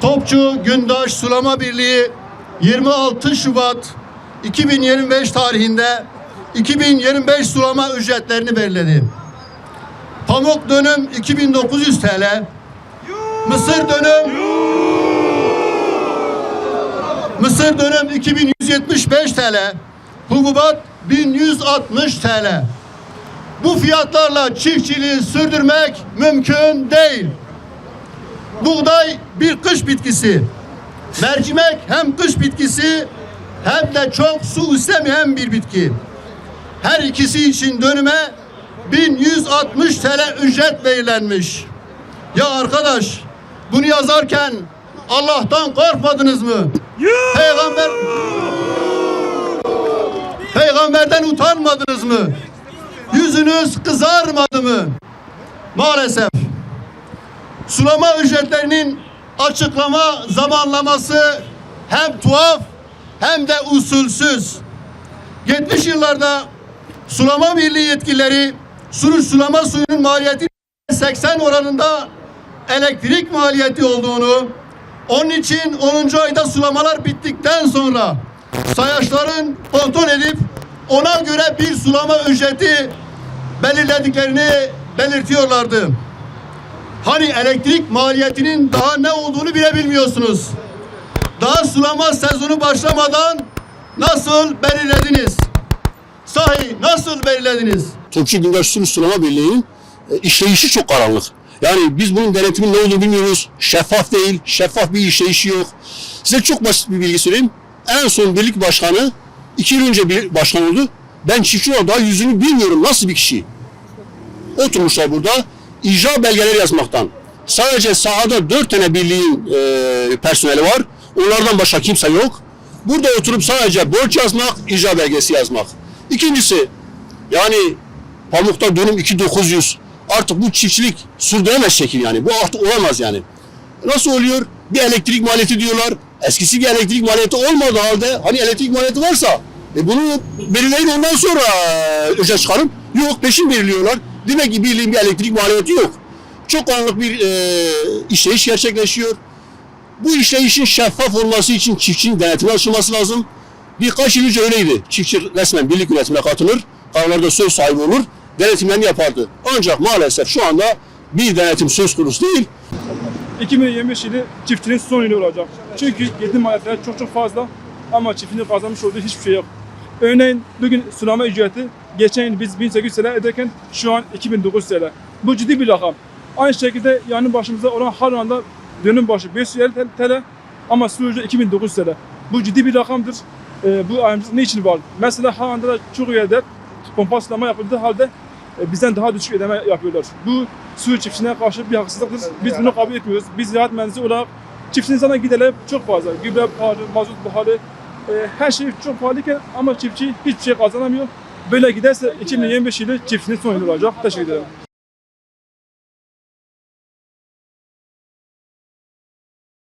Topçu Gündaş Sulama Birliği 26 Şubat 2025 tarihinde 2025 sulama ücretlerini belirledi. Pamuk dönüm 2900 TL, Mısır dönüm Mısır dönüm 2175 TL, hububat 1160 TL. Bu fiyatlarla çiftçiliği sürdürmek mümkün değil. Buğday bir kış bitkisi. Mercimek hem kış bitkisi hem de çok su istemeyen bir bitki. Her ikisi için dönüme 1160 TL ücret belirlenmiş. Ya arkadaş bunu yazarken Allah'tan korkmadınız mı? Peygamber Peygamberden utanmadınız mı? Yüzünüz kızarmadı mı? Maalesef sulama ücretlerinin açıklama zamanlaması hem tuhaf hem de usulsüz. 70 yıllarda sulama birliği yetkilileri sulu sulama suyunun maliyeti 80 oranında elektrik maliyeti olduğunu onun için 10. ayda sulamalar bittikten sonra sayaçların kontrol edip ona göre bir sulama ücreti belirlediklerini belirtiyorlardı. Hani elektrik maliyetinin daha ne olduğunu bile bilmiyorsunuz. Daha sulama sezonu başlamadan nasıl belirlediniz? Sahi nasıl belirlediniz? Gündaş Sulu Sulama Birliği'nin e, işleyişi çok karanlık. Yani biz bunun denetimin ne olduğunu bilmiyoruz. Şeffaf değil, şeffaf bir işleyişi yok. Size çok basit bir bilgi söyleyeyim. En son birlik başkanı iki yıl önce bir başkan oldu. Ben çiftçi olarak daha yüzünü bilmiyorum nasıl bir kişi. Oturmuşlar burada icra belgeleri yazmaktan. Sadece sahada dört tane birliğin e, personeli var. Onlardan başka kimse yok. Burada oturup sadece borç yazmak, icra belgesi yazmak. İkincisi yani pamukta dönüm 2900. Artık bu çiftçilik sürdüremez şekil yani. Bu artık olamaz yani. Nasıl oluyor? Bir elektrik maliyeti diyorlar. Eskisi bir elektrik maliyeti olmadığı halde hani elektrik maliyeti varsa e bunu belirleyin ondan sonra e, ücret çıkarın. Yok peşin belirliyorlar. Demek ki birliğin bir elektrik maliyeti yok. Çok karanlık bir e, işleyiş gerçekleşiyor. Bu işleyişin şeffaf olması için çiftçinin denetime açılması lazım. Birkaç yıl önce öyleydi. Çiftçi resmen birlik üretimine katılır. Kararlarda söz sahibi olur. Denetimlerini yapardı. Ancak maalesef şu anda bir denetim söz konusu değil. 2025 yılı çiftçinin son yılı olacak. Çünkü girdi maliyetler çok çok fazla ama çiftçinin kazanmış olduğu hiçbir şey yok. Örneğin bugün sulama ücreti geçen yıl biz 1800 TL ederken şu an 2900 TL. Bu ciddi bir rakam. Aynı şekilde yanı başımızda olan Harran'da dönüm başı 550 TL ama su ücreti 2900 TL. Bu ciddi bir rakamdır. Ee, bu ayrımcılık ne için var? Mesela Harran'da da çok yerde pompa sulama yapıldığı halde e, bizden daha düşük ödeme yapıyorlar. Bu su çiftçiliğine karşı bir haksızlıktır. Biz bunu kabul etmiyoruz. Biz ziraat mühendisi olarak çiftçinin sana giderleri çok fazla. Gübre pahalı, mazot pahalı, e, her şey çok pahalıyken ama çiftçi hiçbir şey kazanamıyor. Böyle giderse 2025 yılı çiftçinin son olacak. Teşekkür ederim.